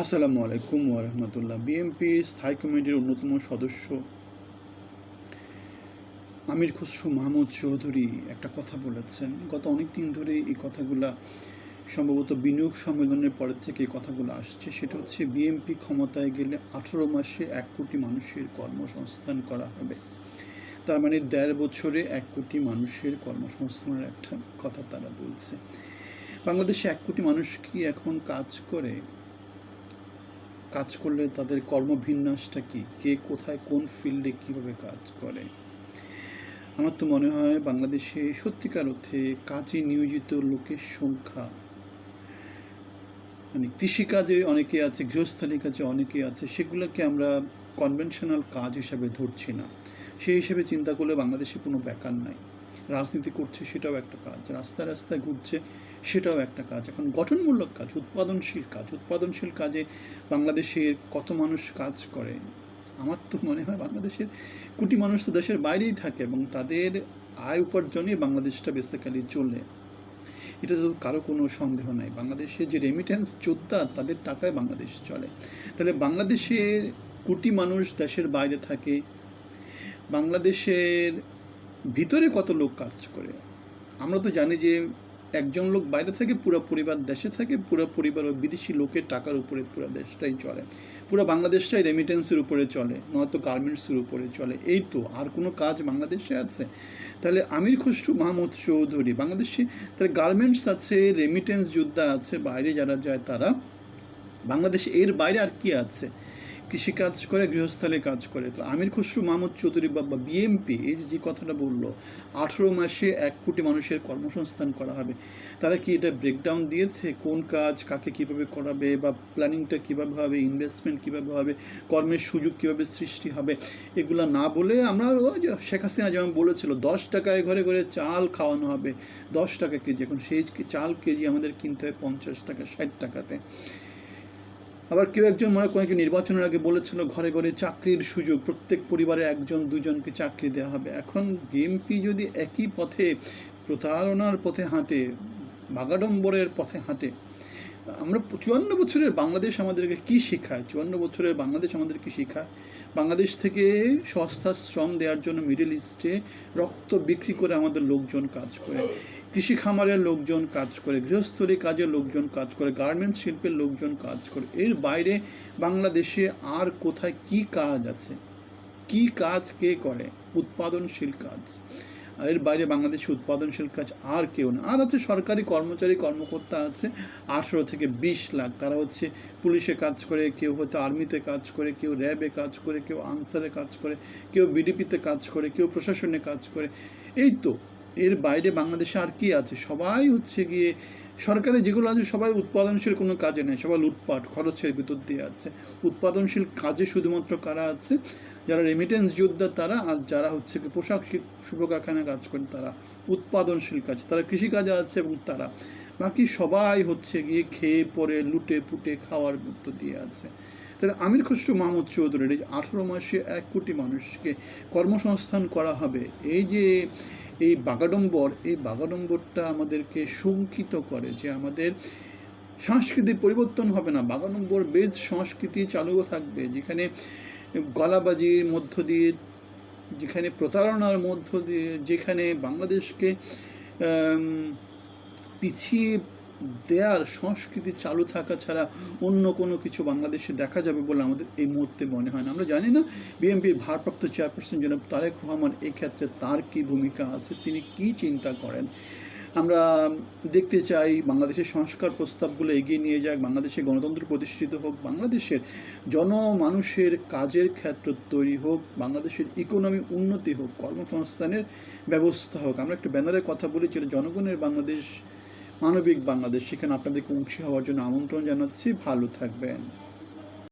আসসালামু আলাইকুম ওরহমতুল্লাহ বিএনপি স্থায়ী কমিটির অন্যতম সদস্য আমির খসরু মাহমুদ চৌধুরী একটা কথা বলেছেন। গত অনেক দিন ধরে এই কথাগুলা, সম্ভবত বিনিয়োগ সম্মেলনের পরের থেকে এই কথাগুলো আসছে। সেটা হচ্ছে বিএনপি ক্ষমতায় গেলে আঠেরো মাসে এক কোটি মানুষের কর্মসংস্থান করা হবে। তার মানে দেড় বছরে এক কোটি মানুষের কর্মসংস্থানের একটা কথা তারা বলছে। বাংলাদেশে এক কোটি মানুষ কি এখন কাজ করে? কাজ করলে তাদের কর্মবিন্যাসটা কি? কে কোথায় কোন ফিল্ডে কীভাবে কাজ করে? আমার তো মনে হয় বাংলাদেশে সত্যিকার অর্থে কাজে নিয়োজিত লোকের সংখ্যা মানে কৃষিকাজে অনেকে আছে গৃহস্থালী কাজে অনেকে আছে, সেগুলোকে আমরা কনভেনশনাল কাজ হিসাবে ধরছি না। সেই হিসেবে চিন্তা করলে বাংলাদেশে কোনো বেকার নাই। রাজনীতি করছে, সেটাও একটা কাজ। রাস্তায় রাস্তায় ঘুরছে, সেটাও একটা কাজ। এখন গঠনমূলক কাজ, উৎপাদনশীল কাজ। উৎপাদনশীল কাজে বাংলাদেশের কত মানুষ কাজ করে? আমার তো মনে হয় বাংলাদেশের কোটি মানুষ তো দেশের বাইরেই থাকে এবং তাদের আয় উপার্জনে বাংলাদেশটা বেসিক্যালি চলে। এটা তো কারও কোনো সন্দেহ নাই। বাংলাদেশের যে রেমিটেন্স যোদ্ধা, তাদের টাকায় বাংলাদেশ চলে। তাহলে বাংলাদেশের কোটি মানুষ দেশের বাইরে থাকে। বাংলাদেশের ভিতরে কত লোক কাজ করে? আমরা তো জানি যে একজন লোক বাইরে থাকে পুরো পরিবার দেশে থাকে, পুরো পরিবার ও বিদেশি লোকের টাকার উপরে পুরো দেশটাই চলে। পুরো বাংলাদেশটাই রেমিটেন্সের উপরে চলে, নয়তো গার্মেন্টসের উপরে চলে। এই তো, আর কোনো কাজ বাংলাদেশে আছে? তাহলে আমির খসরু, মাহমুদ চৌধুরী, বাংলাদেশে তাহলে গার্মেন্টস আছে রেমিটেন্স যোদ্ধা আছে, বাইরে যারা যায় তারা, বাংলাদেশে এর বাইরে আর কি আছে? কৃষিকাজ করে গৃহস্থলে কাজ করে। তো আমির খসরু মাহমুদ চৌধুরী বাবা বিএমপি এই যে যে কথাটা বলল, আঠেরো মাসে এক কোটি মানুষের কর্মসংস্থান করা হবে। তারা কি এটা ব্রেকডাউন দিয়েছে? কোন কাজ কাকে কীভাবে করাবে বা প্ল্যানিংটা কীভাবে হবে ইনভেস্টমেন্ট কীভাবে হবে, কর্মের সুযোগ কীভাবে সৃষ্টি হবে, এগুলো না বলে আমরা শেখ হাসিনা যেমন বলেছিল, দশ টাকায় ঘরে ঘরে চাল খাওয়ানো হবে। দশ টাকা কেজি, এখন সেই চাল কেজি আমাদের কিনতে হয় পঞ্চাশ টাকা, ষাট টাকাতে। আবার কেউ একজন মনে করেন কি নির্বাচনের আগে বলেছিল ঘরে ঘরে চাকরির সুযোগ, প্রত্যেক পরিবারে একজন, দুজনকে চাকরি দেওয়া হবে। এখন বিএনপি যদি একই পথে, প্রতারণার পথে হাঁটে বাগাডম্বরের পথে হাঁটে, আমরা চুয়ান্ন বছরের বাংলাদেশ আমাদেরকে কি শেখায়? চুয়ান্ন বছরের বাংলাদেশ আমাদেরকে শেখায়? বাংলাদেশ থেকে সস্তা শ্রম দেওয়ার জন্য মিডল ইস্টে রক্ত বিক্রি করে আমাদের লোকজন কাজ করে। কৃষি খামারের লোকজন কাজ করে গৃহস্থলী কাজের লোকজন কাজ করে গার্মেন্টস শিল্পের লোকজন কাজ করে। এর বাইরে বাংলাদেশে আর কোথায় কি কাজ আছে? কি কাজ কে করে? উৎপাদনশীল কাজ। এর বাইরে বাংলাদেশে উৎপাদনশীল কাজ আর কেউ না। আর আছে সরকারি কর্মচারী, কর্মকর্তা আছে, আঠেরো থেকে বিশ লাখ। তারা হচ্ছে পুলিশে কাজ করে, কেউ হয়তো আর্মিতে কাজ করে, কেউ র্যাবে কাজ করে, কেউ আনসারে কাজ করে, কেউ বিডিপিতে কাজ করে, কেউ প্রশাসনে কাজ করে। এই তো এর বাইরে বাংলাদেশে আর কি আছে? সবাই হচ্ছে গিয়ে সরকারি যেগুলো আছে সবাই উৎপাদনশীল কোনো কাজে নেই, সবাই লুটপাট, খরচের ভিতর দিয়ে আছে। উৎপাদনশীল কাজে শুধুমাত্র কারা আছে? যারা রেমিটেন্স যোদ্ধা তারা আর যারা হচ্ছে কি পোশাক শিল্প কারখানায় কাজ করেন তারা, উৎপাদনশীল কাজ। তারা কৃষিকাজে আছে এবং তারা। বাকি সবাই হচ্ছে গিয়ে খেয়ে পরে লুটে পুটে খাওয়ার মধ্য দিয়ে আছে। তাহলে আমির খসরু মাহমুদ চৌধুরীর এই আঠেরো মাসে এক কোটি মানুষকে কর্মসংস্থান করা হবে। এই যে এই বাগাডম্বর, এই বাগাডম্বরটা আমাদেরকে শঙ্কিত করে যে আমাদের সংস্কৃতির পরিবর্তন হবে না। বাগাডম্বর বেজ সংস্কৃতি চালুও থাকবে। যেখানে গলাবাজির মধ্য দিয়ে, যেখানে প্রতারণার মধ্য দিয়ে, যেখানে বাংলাদেশকে পিছিয়ে দেয়ার সংস্কৃতি চালু থাকা ছাড়া অন্য কোনো কিছু বাংলাদেশে দেখা যাবে বলে আমাদের এই মুহূর্তে মনে হয় না। আমরা জানি না বিএনপির ভারপ্রাপ্ত চেয়ারপারসন জনাব তারেক রহমান এই ক্ষেত্রে তার কি ভূমিকা আছে, তিনি কি চিন্তা করেন? আমরা দেখতে চাই বাংলাদেশের সংস্কার প্রস্তাবগুলো এগিয়ে নিয়ে যাক, বাংলাদেশে গণতন্ত্র প্রতিষ্ঠিত হোক, বাংলাদেশের জনমানুষের কাজের ক্ষেত্র তৈরি হোক, বাংলাদেশের ইকোনমি উন্নতি হোক, কর্মসংস্থানের ব্যবস্থা হোক। আমরা একটা ব্যানারের কথা বলি যেটা জনগণের বাংলাদেশ মানবিক বাংলাদেশ সেখানে আপনাদেরকে অংশী হওয়ার জন্য আমন্ত্রণ জানাচ্ছি। ভালো থাকবেন।